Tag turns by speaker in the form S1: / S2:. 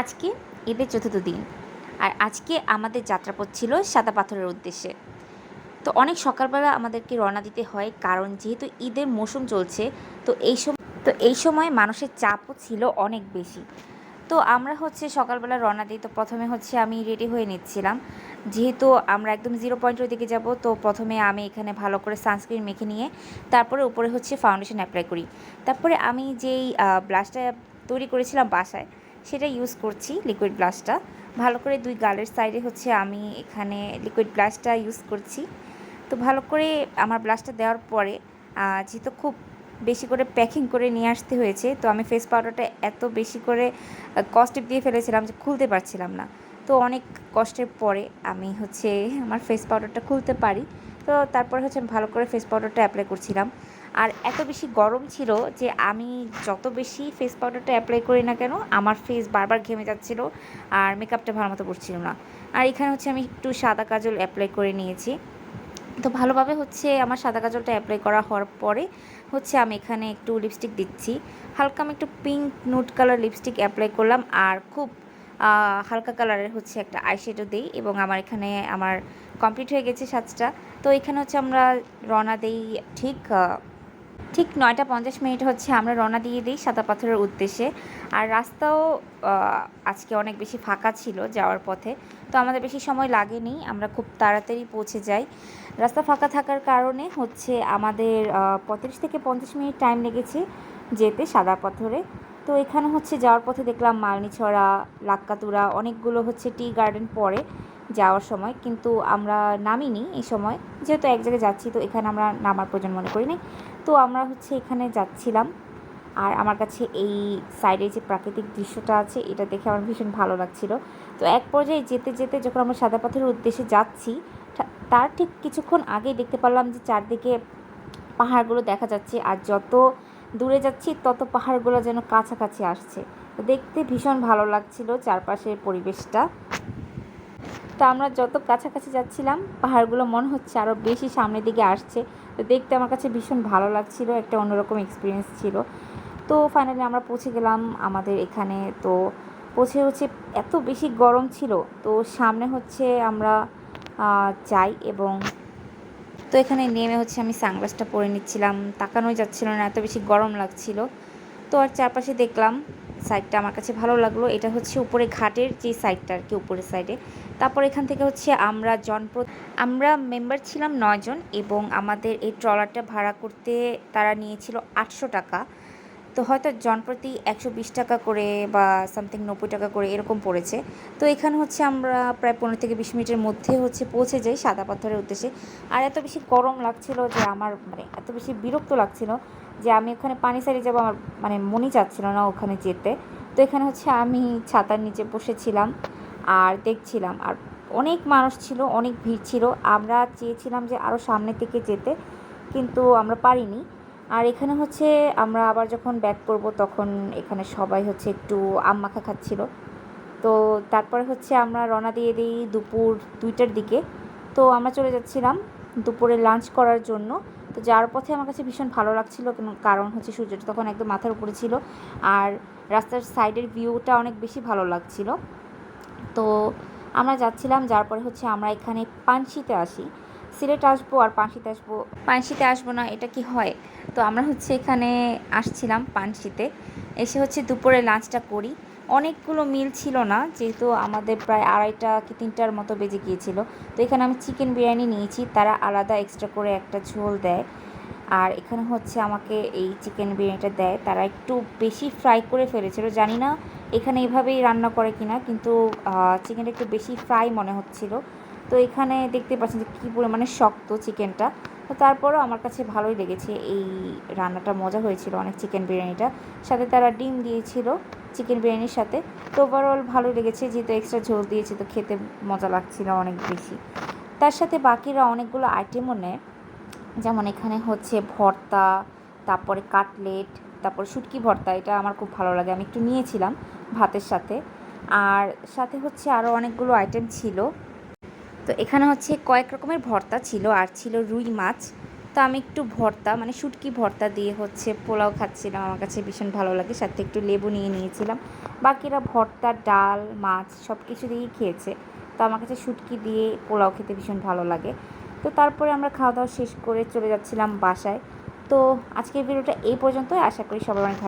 S1: আজকে ঈদের চতুর্থ দিন। আর আজকে আমাদের যাত্রাপথ ছিল সাদা পাথরের উদ্দেশ্যে। তো অনেক সকালবেলা আমাদেরকে রওনা দিতে হয়, কারণ যেহেতু ঈদের মৌসুম চলছে, তো এই সময় তো এই সময় মানুষের চাপও ছিল অনেক বেশি। তো আমরা হচ্ছে সকালবেলা রওনা দিই, তো প্রথমে হচ্ছে আমি রেডি হয়ে নিচ্ছিলাম। যেহেতু আমরা একদম জিরো পয়েন্টের দিকে যাব, তো প্রথমে আমি এখানে ভালো করে সানস্ক্রিন মেখে নিয়ে, তারপরে উপরে হচ্ছে ফাউন্ডেশন অ্যাপ্লাই করি। তারপরে আমি যেই ব্লাশটা তৈরি করেছিলাম বাসায় সেটা ইউজ করছি লিকুইড ব্লাশটা ভালো করে দুই গালের সাইডে হচ্ছে আমি এখানে লিকুইড ব্লাশটা ইউজ করছি। তো ভালো করে আমার ব্লাশটা দেওয়ার পরে যেহেতু খুব বেশি করে প্যাকিং করে নিয়ে আসতে হয়েছে, তো আমি ফেস পাউডারটা এত বেশি করে কস্টেপ দিয়ে ফেলেছিলাম যে খুলতে পারছিলাম না। তো অনেক কষ্টের পরে আমি হচ্ছে আমার ফেস পাউডারটা খুলতে পারি। তো তারপরে হচ্ছে ভালো করে ফেস পাউডারটা অ্যাপ্লাই করছিলাম। আর এত বেশি গরম ছিল যে আমি যত বেশি ফেস পাউডারটা অ্যাপ্লাই করি না কেন, আমার ফেস বারবার ঘেমে যাচ্ছিল আর মেকআপটা ভালো মতো পড়ছিল না। আর এখানে হচ্ছে আমি একটু সাদা কাজল অ্যাপ্লাই করে নিয়েছি। তো ভালোভাবে হচ্ছে আমার সাদা কাজলটা অ্যাপ্লাই করা হওয়ার পরে হচ্ছে আমি এখানে একটু লিপস্টিক দিচ্ছি। হালকা আমি একটু pink nude colour lipstick apply করলাম আর খুব হালকা কালারের হচ্ছে একটা আইশ্যাডো দিই এবং আমার এখানে আমার কমপ্লিট হয়ে গেছে সাজটা। তো এখানে হচ্ছে আমরা রওনা দিই ঠিক ঠিক নয়টা পঞ্চাশ মিনিট হচ্ছে আমরা রওনা দিয়ে দিই সাদা পাথরের উদ্দেশ্যে। আর রাস্তাও আজকে অনেক বেশি ফাঁকা ছিল যাওয়ার পথে। তো আমাদের বেশি সময় লাগেনি, আমরা খুব তাড়াতাড়ি পৌঁছে যাই। রাস্তা ফাঁকা থাকার কারণে হচ্ছে আমাদের পঁয়ত্রিশ থেকে পঞ্চাশ মিনিট টাইম লেগেছে যেতে সাদা পাথরে। তো এখানে হচ্ছে যাওয়ার পথে দেখলাম মালনিছড়া, লাক্কাতুরা অনেকগুলো হচ্ছে টি গার্ডেন পরে যাওয়ার সময়। কিন্তু আমরা নামিনি এই সময়, যেহেতু এক জায়গায় যাচ্ছি, তো এখানে আমরা নামার প্রয়োজন মনে করি নাই। তো আমরা হচ্ছে এখানে যাচ্ছিলাম। আর আমার কাছে এই সাইডে যে প্রাকৃতিক দৃশ্যটা আছে, এটা দেখে আমার ভীষণ ভালো লাগছিল। তো এক পর্যায়ে যেতে যেতে যখন আমরা সাদা পাথরের উদ্দেশ্যে যাচ্ছি তার ঠিক কিছুক্ষণ আগেই দেখতে পারলাম যে চারদিকে পাহাড়গুলো দেখা যাচ্ছে। আর যত দূরে যাচ্ছি, তত পাহাড়গুলো যেন কাছাকাছি আসছে। তো দেখতে ভীষণ ভালো লাগছিল চারপাশের পরিবেশটা। তো আমরা যত কাছাকাছি যাচ্ছিলাম, পাহাড়গুলো মনে হচ্ছে আরও বেশি সামনের দিকে আসছে। তো দেখতে আমার কাছে ভীষণ ভালো লাগছিল, একটা অন্যরকম এক্সপিরিয়েন্স ছিল। তো ফাইনালি আমরা পৌঁছে গেলাম আমাদের এখানে। তো পৌঁছে হচ্ছে এত বেশি গরম ছিল, তো সামনে হচ্ছে আমরা যাই এবং তো এখানে নেমে হচ্ছে আমি সানগ্লাসটা পরে নিচ্ছিলাম। তাকানোই যাচ্ছিল না, এত বেশি গরম লাগছিল। তো আর চারপাশে দেখলাম সাইডটা আমার কাছে ভালো লাগল। এটা হচ্ছে উপরে ঘাটের যে সাইডটা আর কি উপরের সাইডে। তারপর এখান থেকে হচ্ছে আমরা জনপ্রত, আমরা মেম্বার ছিলাম নয়জন এবং আমাদের এই ট্রলারটা ভাড়া করতে তারা নিয়েছিল আটশো টাকা। তো হয়তো জনপ্রতি একশো বিশ টাকা করে বা সামথিং নব্বই টাকা করে এরকম পড়েছে। তো এখানে হচ্ছে আমরা প্রায় পনেরো থেকে বিশ মিনিটের মধ্যে হচ্ছে পৌঁছে যাই সাদা পাথরের উদ্দেশ্যে। আর এত বেশি গরম লাগছিল যে আমার মানে এত বেশি বিরক্ত লাগছিল যে আমি ওখানে পানি সারি যাব, আমার মানে মনই চাচ্ছিল না ওখানে যেতে। তো এখানে হচ্ছে আমি ছাতার নিচে বসেছিলাম আর দেখছিলাম। আর অনেক মানুষ ছিল, অনেক ভিড় ছিল। আমরা চেয়েছিলাম যে আরও সামনে থেকে যেতে, কিন্তু আমরা পারিনি। আর এখানে হচ্ছে আমরা আবার যখন ব্যাক করব, তখন এখানে সবাই হচ্ছে একটু মাখা খাচ্ছিল। তো তারপরে হচ্ছে আমরা রওনা দিয়ে দিই দুপুর দুইটার দিকে। তো আমরা চলে যাচ্ছিলাম দুপুরে লাঞ্চ করার জন্য। তো যাওয়ার পথে আমার কাছে ভীষণ ভালো লাগছিল, কারণ হচ্ছে সূর্যটা তখন একদম মাথার উপরে ছিল আর রাস্তার সাইডের ভিউটা অনেক বেশি ভালো লাগছিল। তো আমরা যাচ্ছিলাম যার পরে হচ্ছে আমরা এখানে পানশিতে আসি। সিলেট আসব আর পানশিতে আসব। পানশিতে আসব না, এটা কি হয়? তো আমরা হচ্ছে এখানে আসছিলাম পানশিতে। এসে হচ্ছে দুপুরে লাঞ্চটা করি। অনেকগুলো মিল ছিল না, যেহেতু আমাদের প্রায় আড়াইটা কি তিনটার মতো বেজে গিয়েছিল। তো এখানে আমি চিকেন বিরিয়ানি নিয়েছি, তারা আলাদা এক্সট্রা করে একটা ঝোল দেয়। আর এখানে হচ্ছে আমাকে এই চিকেন বিরিয়ানিটা দেয়। তারা একটু বেশি ফ্রাই করে ফেলেছিল, জানি না এখানে এভাবেই রান্না করে কিনা, কিন্তু চিকেনটা একটু বেশি ফ্রাই মনে হচ্ছিল। তো এখানে দেখতে পাচ্ছেন যে কী পরিমাণে শক্ত চিকেনটা তো তারপরও আমার কাছে ভালোই লেগেছে এই রান্নাটা, মজা হয়েছিল অনেক চিকেন বিরিয়ানিটা। সাথে তারা ডিম দিয়েছিল। চিকেন বিরিয়ানির সাথে। তো ওভারঅল ভালো লেগেছে, যেহেতু এক্সট্রা ঝোল দিয়েছে, তো খেতে মজা লাগছিল অনেক বেশি। তার সাথে বাকিরা অনেকগুলো আইটেমও নেয়। যেমন এখানে হচ্ছে ভর্তা, তারপরে কাটলেট, তারপর শুটকি ভর্তা, এটা আমার খুব ভালো লাগে। আমি একটু নিয়েছিলাম ভাতের সাথে। আর সাথে হচ্ছে আরও অনেকগুলো আইটেম ছিল। তো এখানে হচ্ছে কয়েক রকমের ভর্তা ছিল, আর ছিল রুই মাছ। তো আমি একটু ভর্তা মানে শুটকি ভর্তা দিয়ে হচ্ছে পোলাও খাচ্ছিলাম। আমার কাছে ভীষণ ভালো লাগে, সাথে একটু লেবু নিয়ে নিয়েছিলাম। বাকিরা ভর্তা, ডাল, মাছ সব কিছু দিয়েই খেয়েছে। তো আমার কাছে শুটকি দিয়ে পোলাও খেতে ভীষণ ভালো লাগে। তো তারপরে আমরা খাওয়া দাওয়া শেষ করে চলে যাচ্ছিলাম বাসায়। তো আজকের ভিডিওটা এই পর্যন্তই। আশা করি সবাই অনেক